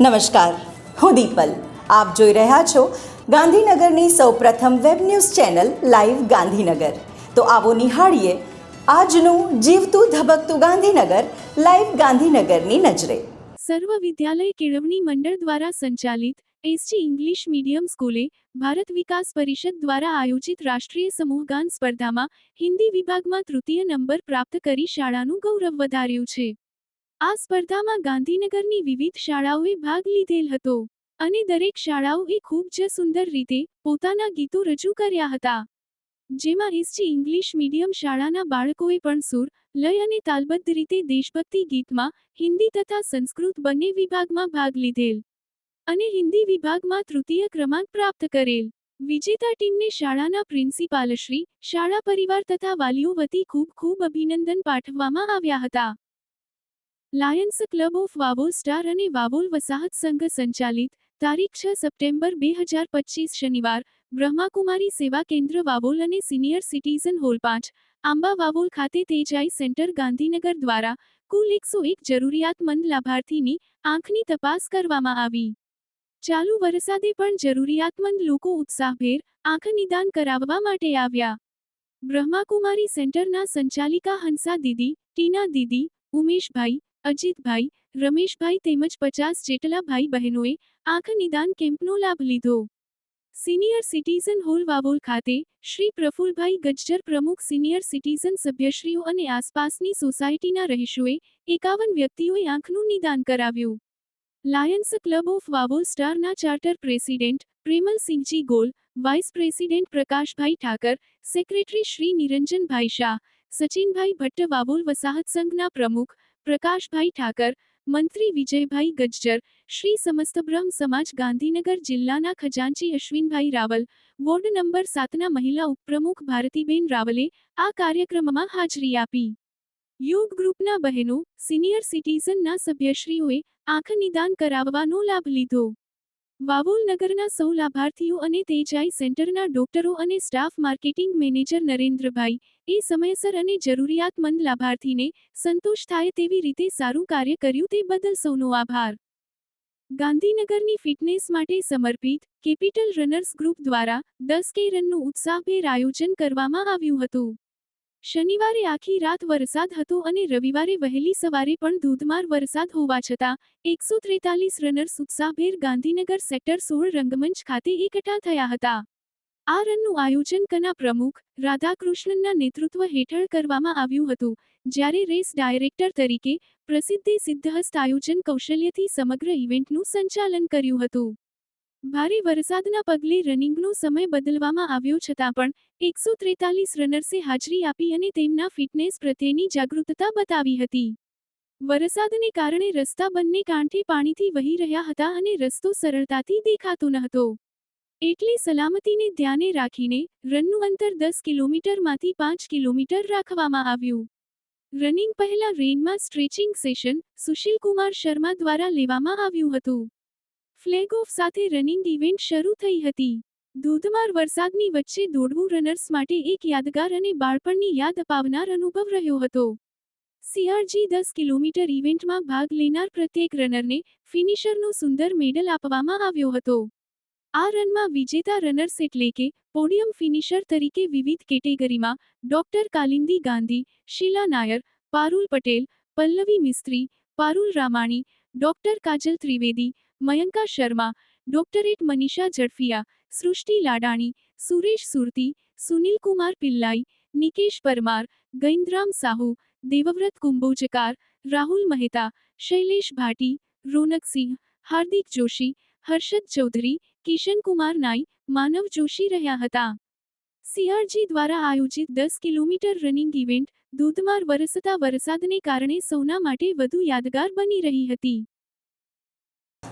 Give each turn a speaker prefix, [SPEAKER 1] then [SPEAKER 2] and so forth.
[SPEAKER 1] નમસ્કાર. હું દીપલ. આપ જોઈ રહ્યા છો ગાંધીનગરની સૌપ્રથમ web news channel live Gandhinagar. તો આવો નિહાળીએ આજનું જીવતું ધબકતું ગાંધીનગર લાઈવ ગાંધીનગરની નજરે.
[SPEAKER 2] સર્વ વિદ્યાલય કેળવણી મંડળ દ્વારા સંચાલિત એસજી ઇંગ્લિશ મીડિયમ સ્કૂલે ભારત વિકાસ પરિષદ દ્વારા આયોજિત રાષ્ટ્રીય સમૂહગાન સ્પર્ધામાં હિન્દી વિભાગમાં તૃતીય નંબર પ્રાપ્ત કરી શાળાનું ગૌરવ વધાર્યું છે. આ સ્પર્ધામાં ગાંધીનગરની વિવિધ શાળાઓએ ભાગ લીધેલ હતો અને દરેક શાળાઓએ ખૂબ જ સુંદર રીતે પોતાના ગીતો રજૂ કર્યા હતા. જેમાં એસજી ઇંગ્લિશ મીડિયમ શાળાના બાળકોએ પણ સુર, લય અને તાલબદ્ધ રીતે દેશભક્તિ ગીતમાં હિન્દી તથા સંસ્કૃત બંને વિભાગમાં ભાગ લીધેલ અને હિન્દી વિભાગમાં તૃતીય ક્રમાંક પ્રાપ્ત કરેલ. વિજેતા ટીમને શાળાના પ્રિન્સિપાલશ્રી શાળા પરિવાર તથા વાલીઓ વતી ખૂબ ખૂબ અભિનંદન પાઠવવામાં આવ્યા હતા. Lions Club of Vavol star અને વાવોલ વસાહત સંઘ સંચાલિત તારીખ છ સપ્ટેમ્બર બે હજાર પચીસ શનિવાર બ્રહ્માકુમારી સેવા કેન્દ્ર વાવોલ અને સિનિયર સિટીઝન હોલ પાંચ આંબા વાવોલ ખાતે તેજાઈ સેન્ટર ગાંધીનગર દ્વારા કુલ એકસો એક જરૂરિયાતમંદ લાભાર્થીની આંખની તપાસ કરવામાં આવી. ચાલુ વરસાદે પણ જરૂરિયાતમંદ લોકો ઉત્સાહભેર આંખ નિદાન કરાવવા માટે આવ્યા. બ્રહ્માકુમારી સેન્ટરના સંચાલિકા હંસા દીદી ટીના દીદી, ઉમેશભાઈ અજીતભાઈ, રમેશભાઈ તેમજ પચાસ જેટલા ભાઈ બહેનોએ આંખ નિદાન કેમ્પનો લાભ લીધો. સિનિયર સિટીઝન હોલ વાવોલ ખાતે શ્રી પ્રફુલભાઈ ગજ્જર પ્રમુખ સિનિયર સિટીઝન સભ્યશ્રીઓ અને આસપાસની સોસાયટીના રહીશોએ એકાવન વ્યક્તિઓએ આંખનું નિદાન કરાવ્યું. Lions Club of Vavol સ્ટારના charter president Premalsinhji Gol, vice president Prakashbhai Thakar, secretary Shri Niranjanbhai Shah, Sachinbhai Bhatt Vavol વસાહત સંઘના પ્રમુખ પ્રકાશભાઈ ઠાકર, મંત્રી વિજયભાઈ ગજ્જર, શ્રી સમસ્ત બ્રહ્મ સમાજ ગાંધીનગર જિલ્લાના ખજાનચી અશ્વિનભાઈ રાવલ, વોર્ડ નંબર સાતના મહિલા ઉપપ્રમુખ ભારતીબેન રાવલે આ કાર્યક્રમમાં હાજરી આપી. યોગ ગ્રુપના બહેનો, સિનિયર સિટીઝનના સભ્યશ્રીઓએ આંખ નિદાન કરાવવાનો લાભ લીધો. વાવોલ નગરના સૌ લાભાર્થીઓ અને તેજાઈ સેન્ટરના ડોક્ટરો અને સ્ટાફ માર્કેટિંગ મેનેજર નરેન્દ્રભાઈ, એ સમયસર અને જરૂરિયાતમંદ લાભાર્થીને સંતોષ થાય તેવી રીતે સારું કાર્ય કર્યું તે બદલ સૌનો આભાર. ગાંધીનગરની ફિટનેસ માટે સમર્પિત કેપિટલ રનર્સ ગ્રુપ દ્વારા દસ કે રનનું ઉત્સાહભેર આયોજન કરવામાં આવ્યું હતું. શનિવારે આખી રાત વરસાદ હતો અને રવિવારે વહેલી સવારે પણ ધોધમાર વરસાદ હોવા છતાં, એકસો ત્રેતાલીસ રનર્સ ઉત્સાહભેર ગાંધીનગર સેક્ટર સોળ રંગમંચ ખાતે એકઠા થયા હતા. આ રનનું આયોજન કના પ્રમુખ રાધાકૃષ્ણનના નેતૃત્વ હેઠળ કરવામાં આવ્યું હતું, જ્યારે રેસ ડાયરેક્ટર તરીકે પ્રસિદ્ધે સિદ્ધહસ્ત આયોજન કૌશલ્યથી સમગ્ર ઇવેન્ટનું સંચાલન કર્યું હતું. ભારે વરસાદના પગલે રનિંગનો સમય બદલવામાં આવ્યો છતાં પણ એકસો ત્રેતાલીસ રનર્સે હાજરી આપી અને તેમના ફિટનેસ પ્રત્યેની જાગૃતતા બતાવી હતી. વરસાદને કારણે રસ્તા બંને કાંઠે પાણીથી વહી રહ્યા હતા અને રસ્તો સરળતાથી દેખાતો ન હતો એટલે સલામતીને ધ્યાને રાખીને રનનું અંતર દસ કિલોમીટરમાંથી પાંચ કિલોમીટર રાખવામાં આવ્યું. રનિંગ પહેલા રેનમાં સ્ટ્રેચિંગ સેશન સુશીલ કુમાર શર્મા દ્વારા લેવામાં આવ્યું હતું. ફ્લેગ ઓફ સાથે રનિંગ ઇવેન્ટ શરૂ થઈ હતી. ધોધમાર વરસાદની વચ્ચે દોડવું રનર્સ માટે એક યાદગાર અને બાળપણની યાદ અપાવનાર અનુભવ રહ્યો હતો. સીઆરજી દસ કિલોમીટર ઇવેન્ટમાં ભાગ લેનાર પ્રત્યેક રનરને ફિનિશરનો સુંદર મેડલ આપવામાં આવ્યો હતો. આ રનમાં વિજેતા રનર્સ એટલે કે પોડિયમ ફિનિશર તરીકે વિવિધ કેટેગરીમાં doctor Kalindi Gandhi, Sheela Nair, Parul Patel, Pallavi Mistry, Parul Ramani, doctor Kajal Trivedi Mayanka Sharma doctorate Manisha Zadafiya, Srushti Ladani, Suresh સુરતી, સુનિલ કુમાર પિલ્લાઈ, નિકેશ પરમાર ગૈન્દ્રામ સાહુ, દેવવ્રત કુંભોજકાર, રાહુલ મહેતા, શૈલેષ ભાટી રોનકસિંહ હાર્દિક જોશી, હર્ષદ ચૌધરી, કિશન કુમાર નાઈ, માનવ જોશી રહ્યા હતા. સીઆરજી દ્વારા આયોજિત દસ કિલોમીટર રનિંગ ઇવેન્ટ ધોધમાર વરસતા વરસાદને કારણે સૌના માટે વધુ યાદગાર બની રહી હતી.